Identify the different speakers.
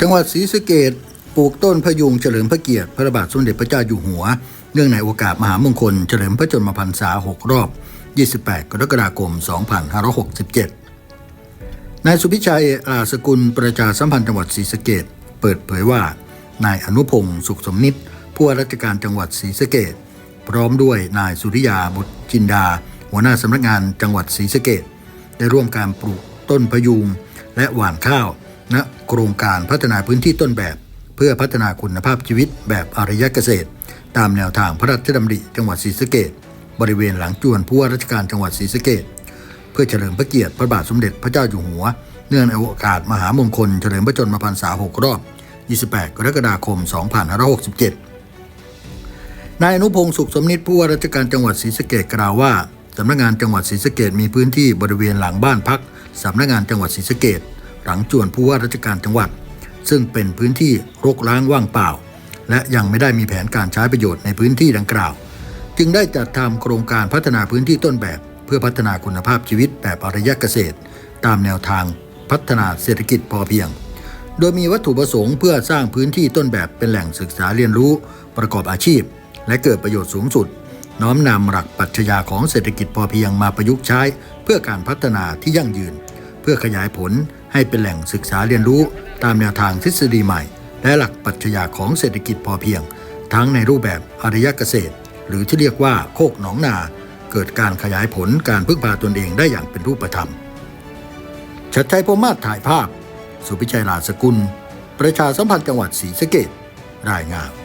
Speaker 1: จังหวัดศรีสะเกดปลูกต้นพยุงเฉลิมพระเกียรติพระบาทสมเด็จพระเจ้าอยู่หัว เนื่องในโอกาสมหามงคลเฉลิมพระชนมพรรษา 6 รอบ 28 กรกฎาคม 2567 นายสุพิชัยอาสกุลประชาสัมพันธ์จังหวัดศรีสะเกดเปิดเผยว่า นายอนุพงศ์สุขสมนิตผู้ว่าราชการจังหวัดศรีสะเกดพร้อมด้วยนายสุริยาบุตรจินดา หัวหน้าสำนักงานจังหวัดศรีสะเกดได้ร่วมการปลูกต้นพยุงและหว่านข้าว ณโครงการพัฒนาพื้นที่ต้นแบบ เพื่อพัฒนาคุณภาพชีวิตแบบอารยเกษตร ตามแนวทางพระราชดำริจังหวัดศรีสะเกดบริเวณหลังจวนผู้ว่าราชการจังหวัดศรีสะเกดเพื่อเฉลิมพระเกียรติพระบาทสมเด็จพระเจ้าอยู่หัว เนื่องในโอกาสมหามงคลเฉลิมพระชนมพรรษา6รอบ 28 กรกฎาคม 2567 นายอนุพงศ์สุขสมนิตผู้ว่าราชการจังหวัดศรีสะเกดกล่าวว่าสำนักงานจังหวัดศรีสะเกดมีพื้นที่บริเวณหลังบ้านพักสำนักงานจังหวัดศรีสะเกด หลังจวนผู้ว่าราชการจังหวัด ซึ่งเป็นพื้นที่รกร้างว่างเปล่า และยังไม่ได้มีแผนการใช้ประโยชน์ในพื้นที่ดังกล่าว จึงได้จัดทำโครงการพัฒนาพื้นที่ต้นแบบ เพื่อพัฒนาคุณภาพชีวิตแบบอารยเกษตร ตามแนวทางพัฒนาเศรษฐกิจพอเพียง โดยมีวัตถุประสงค์เพื่อสร้างพื้นที่ต้นแบบเป็นแหล่งศึกษาเรียนรู้ ประกอบอาชีพ และเกิดประโยชน์สูงสุด น้อมนำหลักปรัชญาของเศรษฐกิจพอเพียงมาประยุกต์ใช้ เพื่อการพัฒนาที่ยั่งยืน เพื่อขยายผล ให้เป็นแหล่งศึกษาเรียนรู้ตามแนวทางทฤษฎีใหม่ และหลักปรัชญาของเศรษฐกิจพอเพียง ทั้งในรูปแบบอารยเกษตร หรือที่เรียกว่าโคกหนองนา เกิดการขยายผลการพึ่งพาตนเองได้อย่างเป็นรูปธรรม ชัดชัยพรมาศถ่ายภาพ สุพิชัยราสกุล ประชาสัมพันธ์จังหวัดศรีสะเกดรายงาน